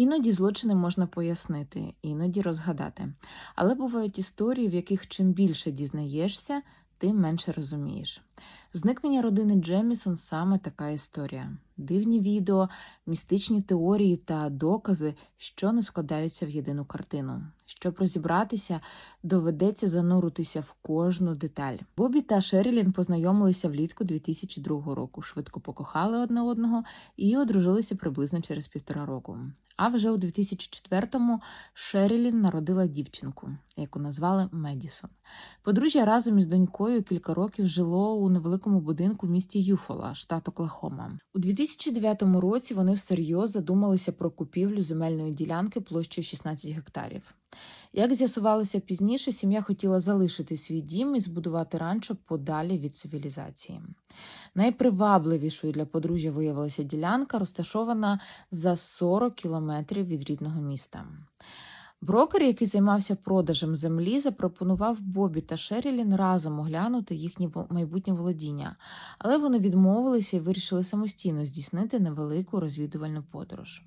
Іноді злочини можна пояснити, іноді розгадати. Але бувають історії, в яких чим більше дізнаєшся, тим менше розумієш. Зникнення родини Джемісон саме така історія. Дивні відео, містичні теорії та докази, що не складаються в єдину картину. Щоб розібратися, доведеться зануритися в кожну деталь. Бобі та Шерілін познайомилися влітку 2002 року, швидко покохали одне одного і одружилися приблизно через півтора року. А вже у 2004-му Шерілін народила дівчинку, яку назвали Медісон. Подружжя разом із донькою кілька років жило у невеликому будинку в місті Юфола, штат Оклахома. У 2009 році вони всерйоз задумалися про купівлю земельної ділянки площею 16 гектарів. Як з'ясувалося пізніше, сім'я хотіла залишити свій дім і збудувати ранчо подалі від цивілізації. Найпривабливішою для подружжя виявилася ділянка, розташована за 40 кілометрів від рідного міста. Брокер, який займався продажем землі, запропонував Бобі та Шерілін разом оглянути їхні майбутнє володіння, але вони відмовилися і вирішили самостійно здійснити невелику розвідувальну подорож.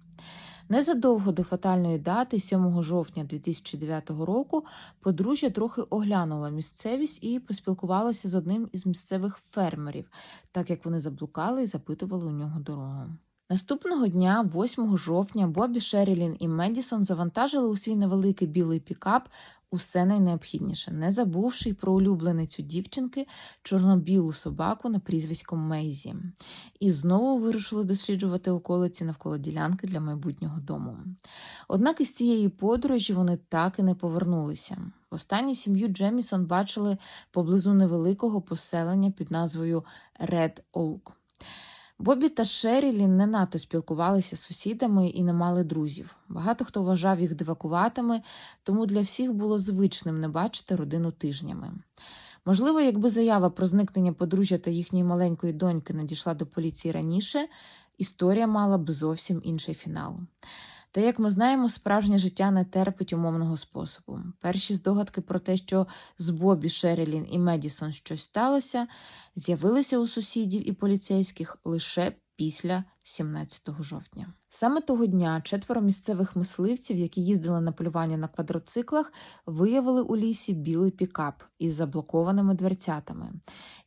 Незадовго до фатальної дати, 7 жовтня 2009 року, подружжя трохи оглянула місцевість і поспілкувалася з одним із місцевих фермерів, так як вони заблукали і запитували у нього дорогу. Наступного дня, 8 жовтня, Бобі Шерілін і Медісон завантажили у свій невеликий білий пікап усе найнеобхідніше, не забувши й про улюбленицю дівчинки чорно-білу собаку на прізвиськом Мейзі, і знову вирушили досліджувати околиці навколо ділянки для майбутнього дому. Однак із цієї подорожі вони так і не повернулися. Востаннє сім'ю Джемісон бачили поблизу невеликого поселення під назвою Ред Оук. Бобі та Шерілі не надто спілкувалися з сусідами і не мали друзів. Багато хто вважав їх дивакуватими, тому для всіх було звичним не бачити родину тижнями. Можливо, якби заява про зникнення подружжя та їхньої маленької доньки надійшла до поліції раніше, історія мала б зовсім інший фінал. Та як ми знаємо, справжнє життя не терпить умовного способу. Перші здогадки про те, що з Бобі, Шерілін і Медісон щось сталося, з'явилися у сусідів і поліцейських лише після 17 жовтня. Саме того дня четверо місцевих мисливців, які їздили на полювання на квадроциклах, виявили у лісі білий пікап із заблокованими дверцятами.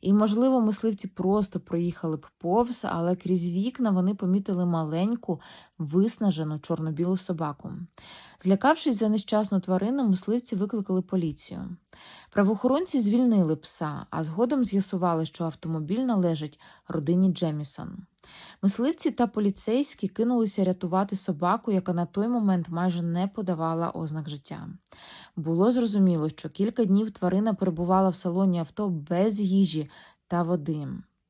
І, можливо, мисливці просто проїхали б повз, але крізь вікна вони помітили маленьку, виснажену чорно-білу собаку. Злякавшись за нещасну тварину, мисливці викликали поліцію. Правоохоронці звільнили пса, а згодом з'ясували, що автомобіль належить родині Джемісон. Мисливці та поліцейські кинулися рятувати собаку, яка на той момент майже не подавала ознак життя. Було зрозуміло, що кілька днів тварина перебувала в салоні авто без їжі та води.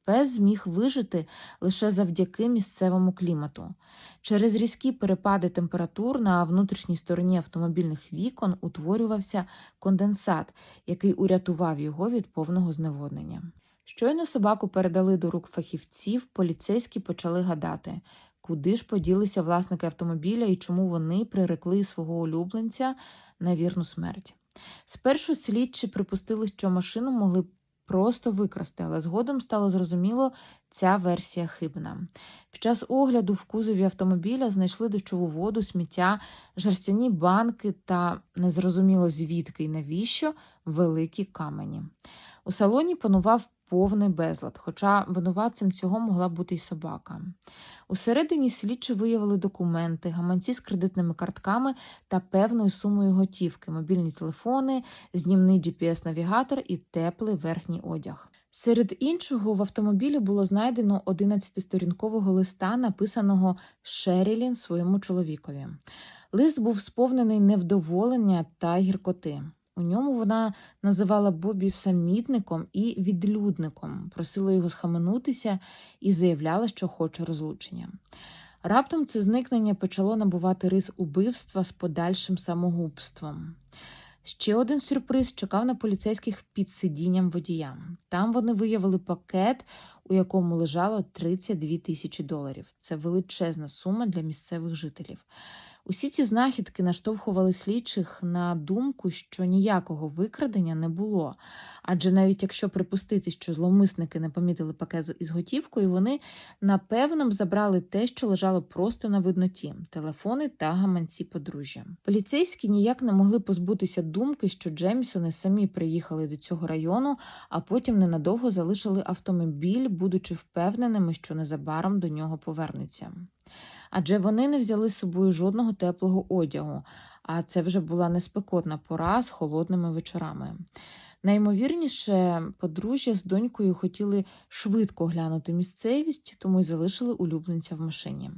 Пес зміг вижити лише завдяки місцевому клімату. Через різкі перепади температур на внутрішній стороні автомобільних вікон утворювався конденсат, який урятував його від повного зневоднення. Щойно собаку передали до рук фахівців, поліцейські почали гадати, куди ж поділися власники автомобіля і чому вони прирекли свого улюбленця на вірну смерть. Спершу слідчі припустили, що машину могли просто викрасти, але згодом стало зрозуміло, ця версія хибна. Під час огляду в кузові автомобіля знайшли дощову воду, сміття, жарстяні банки та незрозуміло звідки і навіщо великі камені. У салоні панував повний безлад, хоча винуватцем цього могла бути й собака. Усередині слідчі виявили документи, гаманці з кредитними картками та певною сумою готівки, мобільні телефони, знімний GPS-навігатор і теплий верхній одяг. Серед іншого в автомобілі було знайдено 11-сторінкового листа, написаного Шерілін своєму чоловікові. Лист був сповнений невдоволення та гіркоти. У ньому вона називала Бобі самітником і відлюдником, просила його схаменутися і заявляла, що хоче розлучення. Раптом це зникнення почало набувати рис убивства з подальшим самогубством. Ще один сюрприз чекав на поліцейських під сидінням водія. Там вони виявили пакет, у якому лежало 32 тисячі доларів. Це величезна сума для місцевих жителів. Усі ці знахідки наштовхували слідчих на думку, що ніякого викрадення не було. Адже навіть якщо припустити, що зловмисники не помітили пакет із готівкою, вони напевно забрали те, що лежало просто на видноті телефони та гаманці подружжя. Поліцейські ніяк не могли позбутися думки, що Джемісони самі приїхали до цього району, а потім ненадовго залишили автомобіль, будучи впевненими, що незабаром до нього повернуться. Адже вони не взяли з собою жодного теплого одягу, а це вже була неспекотна пора з холодними вечорами. Найімовірніше, подружжя з донькою хотіли швидко глянути місцевість, тому й залишили улюбленця в машині.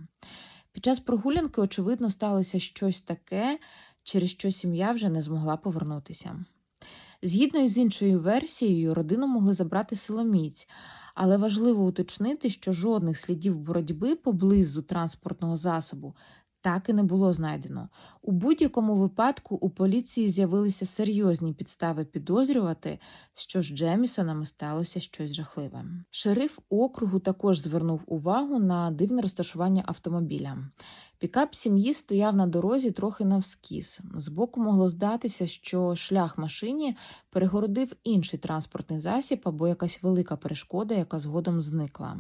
Під час прогулянки, очевидно, сталося щось таке, через що сім'я вже не змогла повернутися. Згідно із іншою версією, родину могли забрати силоміць, але важливо уточнити, що жодних слідів боротьби поблизу транспортного засобу так і не було знайдено. У будь-якому випадку у поліції з'явилися серйозні підстави підозрювати, що з Джемісонами сталося щось жахливе. Шериф округу також звернув увагу на дивне розташування автомобіля. Пікап сім'ї стояв на дорозі трохи навскіз. Збоку могло здатися, що шлях машині перегородив інший транспортний засіб або якась велика перешкода, яка згодом зникла.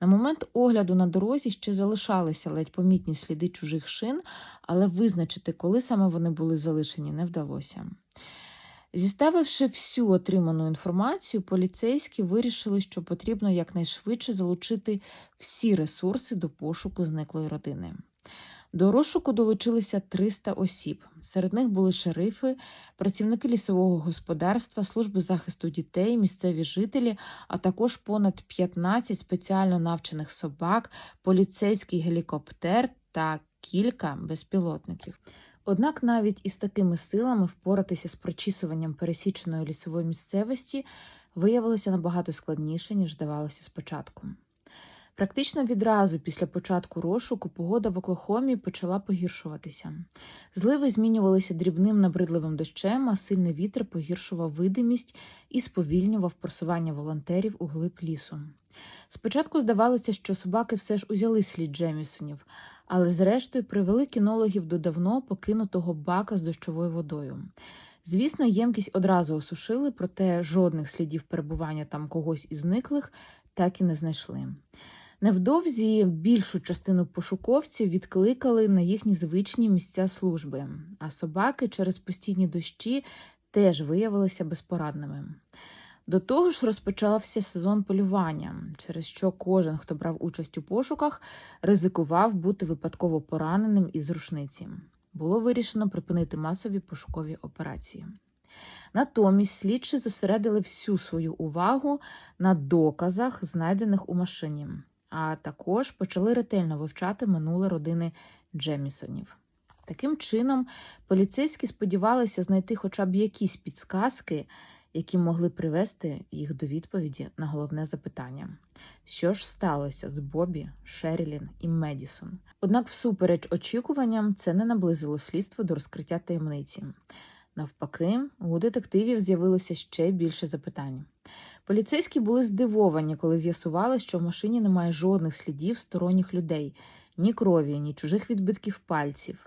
На момент огляду на дорозі ще залишалися ледь помітні сліди чужих шин, але визначити, коли саме вони були залишені, не вдалося. Зіставивши всю отриману інформацію, поліцейські вирішили, що потрібно якнайшвидше залучити всі ресурси до пошуку зниклої родини. До розшуку долучилися 300 осіб. Серед них були шерифи, працівники лісового господарства, служби захисту дітей, місцеві жителі, а також понад 15 спеціально навчених собак, поліцейський гелікоптер та кілька безпілотників. Однак навіть із такими силами впоратися з прочісуванням пересіченої лісової місцевості виявилося набагато складніше, ніж здавалося спочатку. Практично відразу після початку розшуку погода в Оклахомі почала погіршуватися. Зливи змінювалися дрібним набридливим дощем, а сильний вітер погіршував видимість і сповільнював просування волонтерів у глиб лісу. Спочатку здавалося, що собаки все ж узяли слід Джемісонів, але зрештою привели кінологів до давно покинутого бака з дощовою водою. Звісно, ємкість одразу осушили, проте жодних слідів перебування там когось із зниклих так і не знайшли. Невдовзі більшу частину пошуковців відкликали на їхні звичні місця служби, а собаки через постійні дощі теж виявилися безпорадними. До того ж, розпочався сезон полювання, через що кожен, хто брав участь у пошуках, ризикував бути випадково пораненим із рушниці. Було вирішено припинити масові пошукові операції. Натомість слідчі зосередили всю свою увагу на доказах, знайдених у машині, а також почали ретельно вивчати минуле родини Джемісонів. Таким чином, поліцейські сподівалися знайти хоча б якісь підсказки, які могли привести їх до відповіді на головне запитання: що ж сталося з Бобі, Шерілін і Медісон? Однак, всупереч очікуванням, це не наблизило слідство до розкриття таємниці. Навпаки, у детективів з'явилося ще більше запитань. Поліцейські були здивовані, коли з'ясували, що в машині немає жодних слідів сторонніх людей, ні крові, ні чужих відбитків пальців.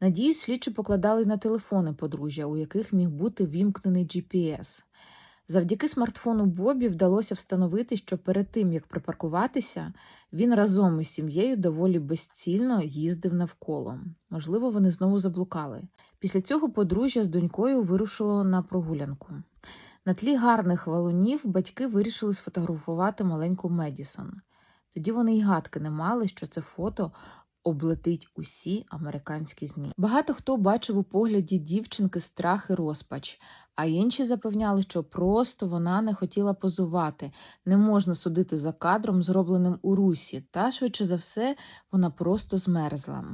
Надію, слідчі покладали на телефони подружжя, у яких міг бути вімкнений GPS. Завдяки смартфону Бобі вдалося встановити, що перед тим, як припаркуватися, він разом із сім'єю доволі безцільно їздив навколо. Можливо, вони знову заблукали. Після цього подружжя з донькою вирушило на прогулянку. На тлі гарних валунів батьки вирішили сфотографувати маленьку Медісон. Тоді вони й гадки не мали, що це фото облетить усі американські змі. Багато хто бачив у погляді дівчинки страх і розпач, а інші запевняли, що просто вона не хотіла позувати, не можна судити за кадром, зробленим у русі, та швидше за все вона просто змерзла.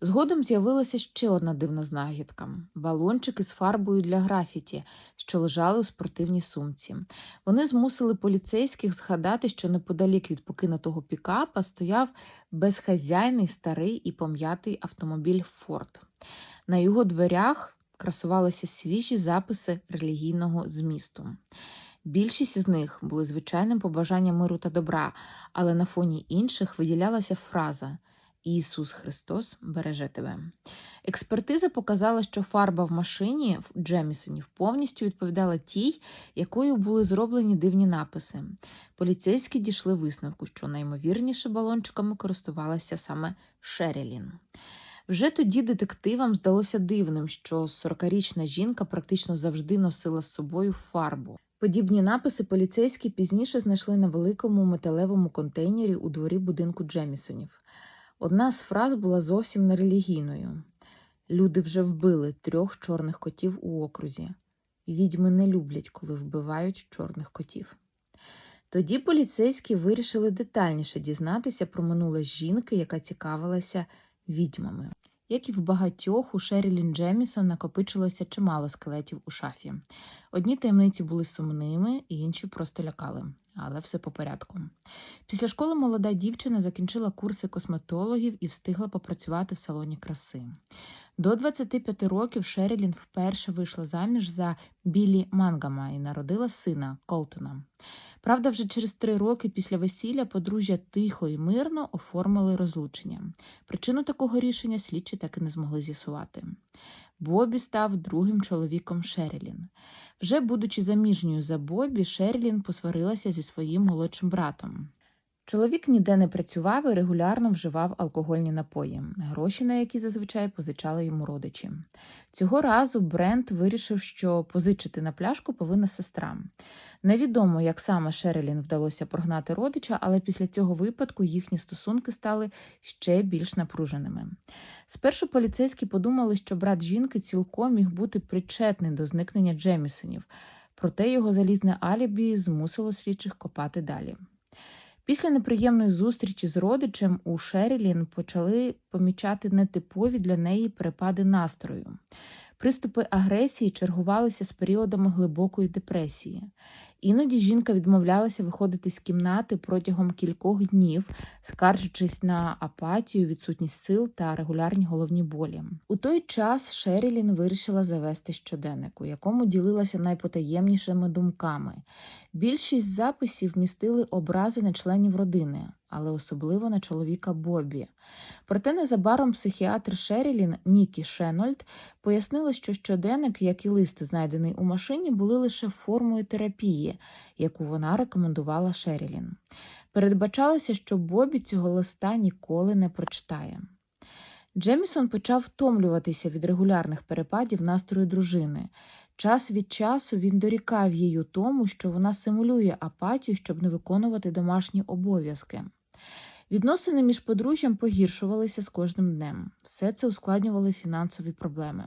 Згодом з'явилася ще одна дивна знахідка балончики з фарбою для графіті, що лежали у спортивній сумці. Вони змусили поліцейських згадати, що неподалік від покинутого пікапа стояв безхазяйний старий і пом'ятий автомобіль Форд. На його дверях красувалися свіжі записи релігійного змісту. Більшість із них були звичайним побажанням миру та добра, але на фоні інших виділялася фраза Ісус Христос береже тебе. Експертиза показала, що фарба в машині в Джемісонів повністю відповідала тій, якою були зроблені дивні написи. Поліцейські дійшли висновку, що наймовірніше балончиками користувалася саме Шерілін. Вже тоді детективам здалося дивним, що 40-річна жінка практично завжди носила з собою фарбу. Подібні написи поліцейські пізніше знайшли на великому металевому контейнері у дворі будинку Джемісонів. Одна з фраз була зовсім не релігійною. Люди вже вбили трьох чорних котів у окрузі. Відьми не люблять, коли вбивають чорних котів. Тоді поліцейські вирішили детальніше дізнатися про минуле жінки, яка цікавилася відьмами. Як і в багатьох, у Шерілін Джемісон накопичилося чимало скелетів у шафі. Одні таємниці були сумними, інші просто лякали, але все по порядку. Після школи молода дівчина закінчила курси косметологів і встигла попрацювати в салоні краси. До 25 років Шерілін вперше вийшла заміж за Білі Мангама і народила сина Колтона. Правда, вже через три роки після весілля подружжя тихо і мирно оформили розлучення. Причину такого рішення слідчі так і не змогли з'ясувати. Бобі став другим чоловіком Шерлін. Вже будучи заміжньою за Бобі, Шерлін посварилася зі своїм молодшим братом. Чоловік ніде не працював і регулярно вживав алкогольні напої, гроші на які зазвичай позичали йому родичі. Цього разу Брент вирішив, що позичити на пляшку повинна сестра. Невідомо, як саме Шерелін вдалося прогнати родича, але після цього випадку їхні стосунки стали ще більш напруженими. Спершу поліцейські подумали, що брат жінки цілком міг бути причетний до зникнення Джемісонів, проте його залізне алібі змусило слідчих копати далі. Після неприємної зустрічі з родичем у Шерілін почали помічати нетипові для неї перепади настрою. Приступи агресії чергувалися з періодами глибокої депресії. Іноді жінка відмовлялася виходити з кімнати протягом кількох днів, скаржачись на апатію, відсутність сил та регулярні головні болі. У той час Шерілін вирішила завести щоденник, у якому ділилася найпотаємнішими думками. Більшість записів містили образи на членів родини, але особливо на чоловіка Бобі. Проте незабаром психіатр Шерілін Нікі Шенольд пояснила, що щоденник, як і лист, знайдений у машині, були лише формою терапії, яку вона рекомендувала Шерілін. Передбачалося, що Бобі цього листа ніколи не прочитає. Джемісон почав втомлюватися від регулярних перепадів настрою дружини. Час від часу він дорікав їй у тому, що вона симулює апатію, щоб не виконувати домашні обов'язки. Відносини між подружжям погіршувалися з кожним днем. Все це ускладнювали фінансові проблеми.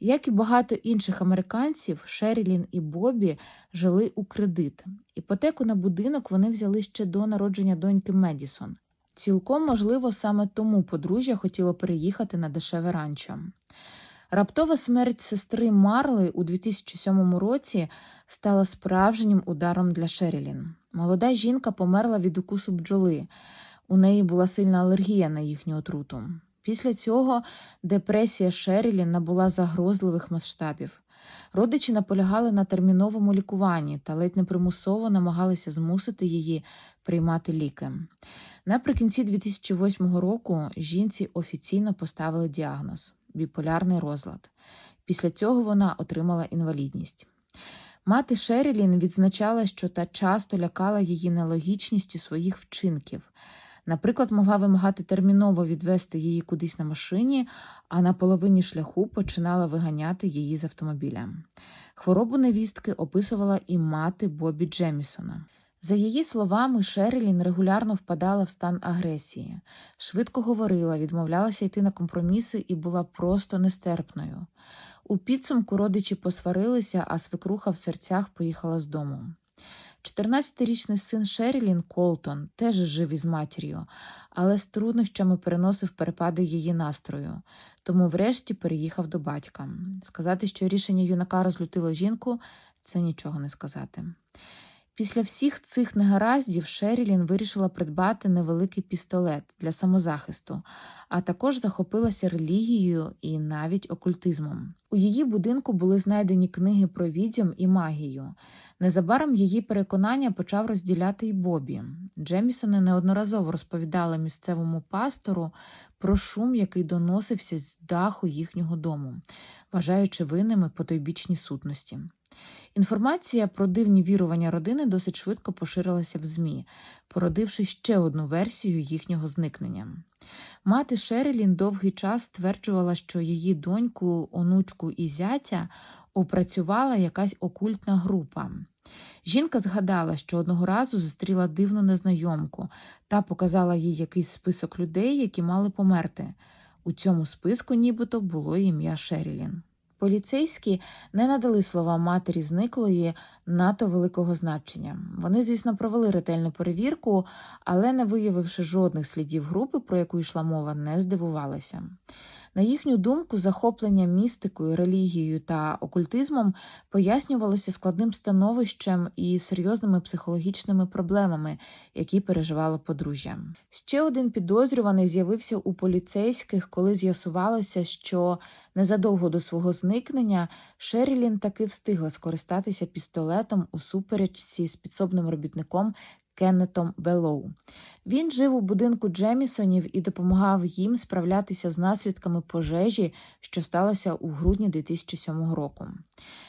Як і багато інших американців, Шерілін і Бобі жили у кредит. Іпотеку на будинок вони взяли ще до народження доньки Медісон. Цілком можливо, саме тому подружжя хотіло переїхати на дешеве ранчо. Раптова смерть сестри Марли у 2007 році стала справжнім ударом для Шерілін. Молода жінка померла від укусу бджоли. У неї була сильна алергія на їхню отруту. Після цього депресія Шерілін набула загрозливих масштабів. Родичі наполягали на терміновому лікуванні та ледь не примусово намагалися змусити її приймати ліки. Наприкінці 2008 року жінці офіційно поставили діагноз біполярний розлад. Після цього вона отримала інвалідність. Мати Шерілін відзначала, що та часто лякала її нелогічністю своїх вчинків. Наприклад, могла вимагати терміново відвести її кудись на машині, а на половині шляху починала виганяти її з автомобіля. Хворобу невістки описувала і мати Бобі Джемісона. За її словами, Шерілін регулярно впадала в стан агресії, швидко говорила, відмовлялася йти на компроміси і була просто нестерпною. У підсумку родичі посварилися, а свекруха в серцях поїхала з дому. 14-річний син Шерілін Колтон теж жив із матір'ю, але з труднощами переносив перепади її настрою, тому врешті переїхав до батька. Сказати, що рішення юнака розлютило жінку, це нічого не сказати. Після всіх цих негараздів Шерілін вирішила придбати невеликий пістолет для самозахисту, а також захопилася релігією і навіть окультизмом. У її будинку були знайдені книги про відьом і магію. Незабаром її переконання почав розділяти й Бобі. Джемісони неодноразово розповідали місцевому пастору про шум, який доносився з даху їхнього дому, вважаючи винними потойбічні сутності. Інформація про дивні вірування родини досить швидко поширилася в ЗМІ, породивши ще одну версію їхнього зникнення. Мати Шерелін довгий час стверджувала, що її доньку, онучку і зятя опрацювала якась окультна група. Жінка згадала, що одного разу зустріла дивну незнайомку та показала їй якийсь список людей, які мали померти. У цьому списку нібито було ім'я Шерілін. Поліцейські не надали слова матері зниклої надто великого значення. Вони, звісно, провели ретельну перевірку, але, не виявивши жодних слідів групи, про яку йшла мова, не здивувалися. На їхню думку, захоплення містикою, релігією та окультизмом пояснювалося складним становищем і серйозними психологічними проблемами, які переживало подружжя. Ще один підозрюваний з'явився у поліцейських, коли з'ясувалося, що незадовго до свого зникнення Шерілін таки встигла скористатися пістолетом у суперечці з підсобним робітником Кеннетом Белоу. Він жив у будинку Джемісонів і допомагав їм справлятися з наслідками пожежі, що сталося у грудні 2007 року.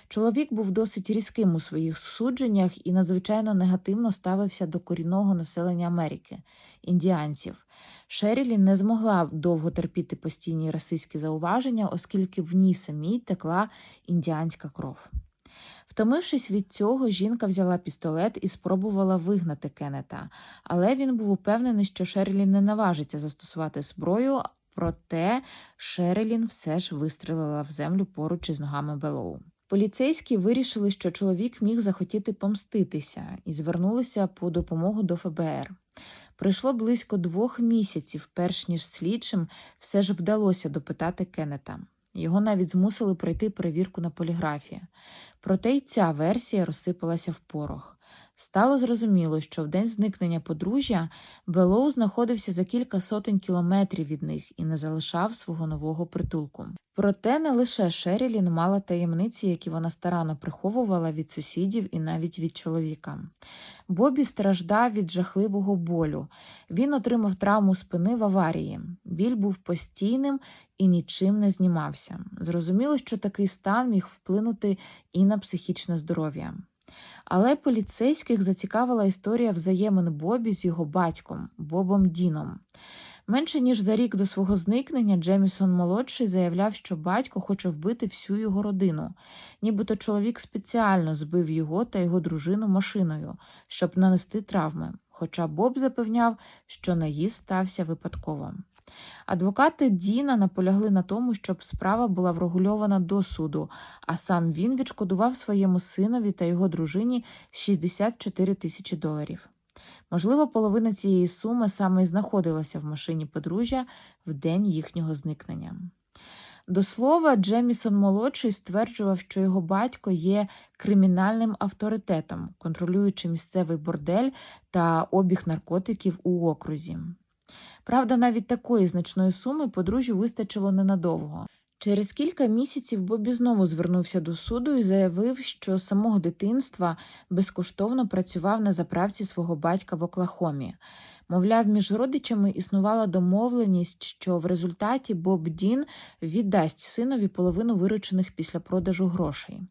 Чоловік був досить різким у своїх судженнях і надзвичайно негативно ставився до корінного населення Америки індіанців. Шерілі не змогла довго терпіти постійні расистські зауваження, оскільки в ній самій текла індіанська кров. Втомившись від цього, жінка взяла пістолет і спробувала вигнати Кеннета, але він був упевнений, що Шерілін не наважиться застосувати зброю, проте Шерілін все ж вистрелила в землю поруч із ногами Белоу. Поліцейські вирішили, що чоловік міг захотіти помститися, і звернулися по допомогу до ФБР. Пройшло близько двох місяців, перш ніж слідчим все ж вдалося допитати Кеннета. Його навіть змусили пройти перевірку на поліграфі. Проте й ця версія розсипалася в порох. Стало зрозуміло, що в день зникнення подружжя Белоу знаходився за кілька сотень кілометрів від них і не залишав свого нового притулку. Проте не лише Шерілін мала таємниці, які вона старанно приховувала від сусідів і навіть від чоловіка. Бобі страждав від жахливого болю. Він отримав травму спини в аварії. Біль був постійним і нічим не знімався. Зрозуміло, що такий стан міг вплинути і на психічне здоров'я. Але поліцейських зацікавила історія взаємин Бобі з його батьком Бобом Діном. Менше ніж за рік до свого зникнення Джемісон молодший заявляв, що батько хоче вбити всю його родину, нібито чоловік спеціально збив його та його дружину машиною, щоб нанести травми. Хоча Боб запевняв, що наїзд стався випадково. Адвокати Діна наполягли на тому, щоб справа була врегульована до суду, а сам він відшкодував своєму синові та його дружині 64 тисячі доларів. Можливо, половина цієї суми саме й знаходилася в машині подружжя в день їхнього зникнення. До слова, Джемісон молодший стверджував, що його батько є кримінальним авторитетом, контролюючи місцевий бордель та обіг наркотиків у окрузі. Правда, навіть такої значної суми подружжю вистачило ненадовго. Через кілька місяців Бобі знову звернувся до суду і заявив, що з самого дитинства безкоштовно працював на заправці свого батька в Оклахомі. Мовляв, між родичами існувала домовленість, що в результаті Боб Дін віддасть синові половину виручених після продажу грошей.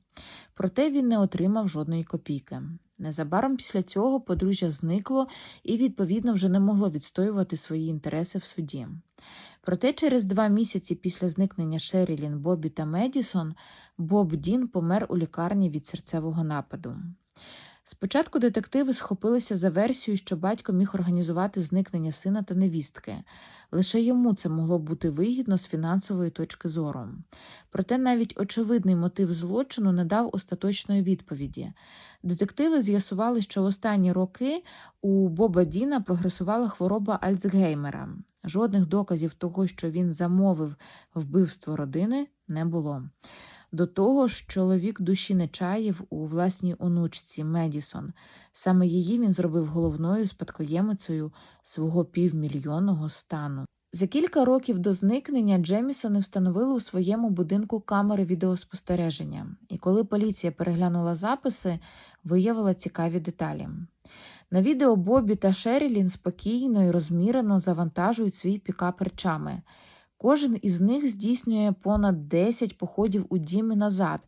Проте він не отримав жодної копійки. Незабаром після цього подружжя зникло і, відповідно, вже не могло відстоювати свої інтереси в суді. Проте через два місяці після зникнення Шерілін, Бобі та Медісон Боб Дін помер у лікарні від серцевого нападу. Спочатку детективи схопилися за версію, що батько міг організувати зникнення сина та невістки. Лише йому це могло бути вигідно з фінансової точки зору. Проте навіть очевидний мотив злочину не дав остаточної відповіді. Детективи з'ясували, що в останні роки у Боба Діна прогресувала хвороба Альцгеймера. Жодних доказів того, що він замовив вбивство родини, не було. До того ж, чоловік душі не чаїв у власній онучці Медісон. Саме її він зробив головною спадкоємицею свого півмільйонного стану. За кілька років до зникнення Джемісони встановили у своєму будинку камери відеоспостереження, і коли поліція переглянула записи, виявила цікаві деталі. На відео Бобі та Шерілін спокійно і розмірено завантажують свій пікап речами. Кожен із них здійснює понад 10 походів у дім і назад,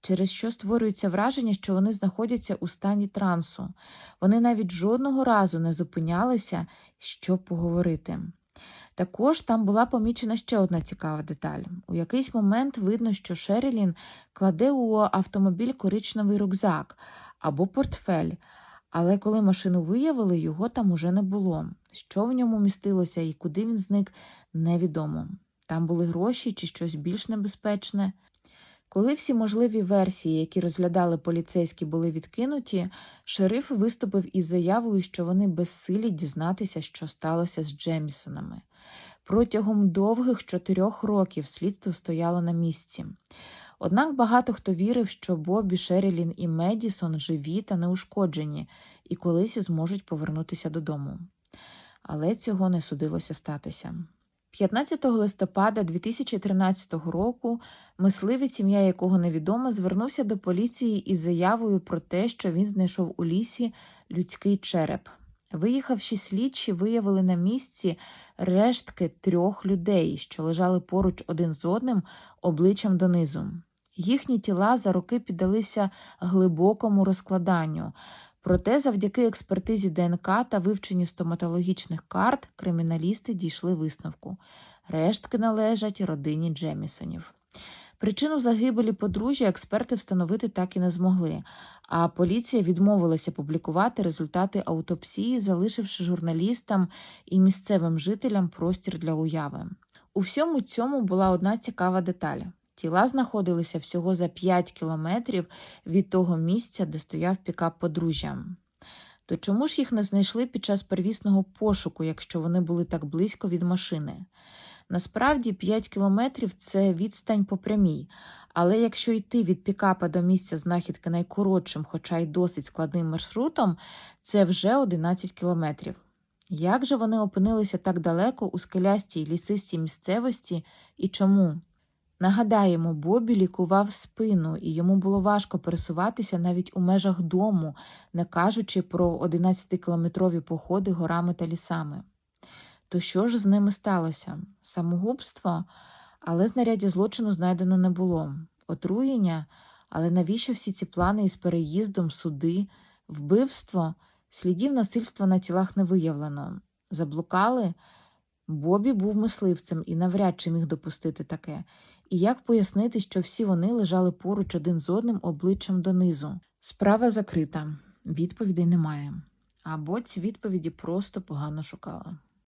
через що створюється враження, що вони знаходяться у стані трансу. Вони навіть жодного разу не зупинялися, щоб поговорити. Також там була помічена ще одна цікава деталь. У якийсь момент видно, що Шерілін кладе у автомобіль коричневий рюкзак або портфель, але коли машину виявили, його там уже не було. Що в ньому містилося і куди він зник, невідомо. Там були гроші чи щось більш небезпечне. Коли всі можливі версії, які розглядали поліцейські, були відкинуті, шериф виступив із заявою, що вони безсилі дізнатися, що сталося з Джемісонами. Протягом довгих чотирьох років слідство стояло на місці. Однак багато хто вірив, що Бобі, Шерілін і Медісон живі та неушкоджені і колись зможуть повернутися додому. Але цього не судилося статися. 15 листопада 2013 року мисливець, ім'я якого невідомо, звернувся до поліції із заявою про те, що він знайшов у лісі людський череп. Виїхавші слідчі виявили на місці рештки трьох людей, що лежали поруч один з одним обличчям донизу. Їхні тіла за роки піддалися глибокому розкладанню. Проте, завдяки експертизі ДНК та вивченню стоматологічних карт, криміналісти дійшли висновку. Рештки належать родині Джемісонів. Причину загибелі подружжя експерти встановити так і не змогли, а поліція відмовилася публікувати результати аутопсії, залишивши журналістам і місцевим жителям простір для уяви. У всьому цьому була одна цікава деталь. Тіла знаходилися всього за 5 кілометрів від того місця, де стояв пікап подружжя. То чому ж їх не знайшли під час первісного пошуку, якщо вони були так близько від машини? Насправді 5 кілометрів це відстань по прямій, але якщо йти від пікапа до місця знахідки найкоротшим, хоча й досить складним маршрутом, це вже 11 кілометрів. Як же вони опинилися так далеко у скелястій лісистій місцевості і чому? Нагадаємо, Бобі лікував спину, і йому було важко пересуватися навіть у межах дому, не кажучи про 11-кілометрові походи горами та лісами. То що ж з ними сталося? Самогубство, але знаряддя злочину знайдено не було. Отруєння, але навіщо всі ці плани із переїздом, суди, вбивство, слідів насильства на тілах не виявлено. Заблукали? Бобі був мисливцем і навряд чи міг допустити таке. І як пояснити, що всі вони лежали поруч один з одним обличчям донизу? Справа закрита, відповідей немає. Або ці відповіді просто погано шукали.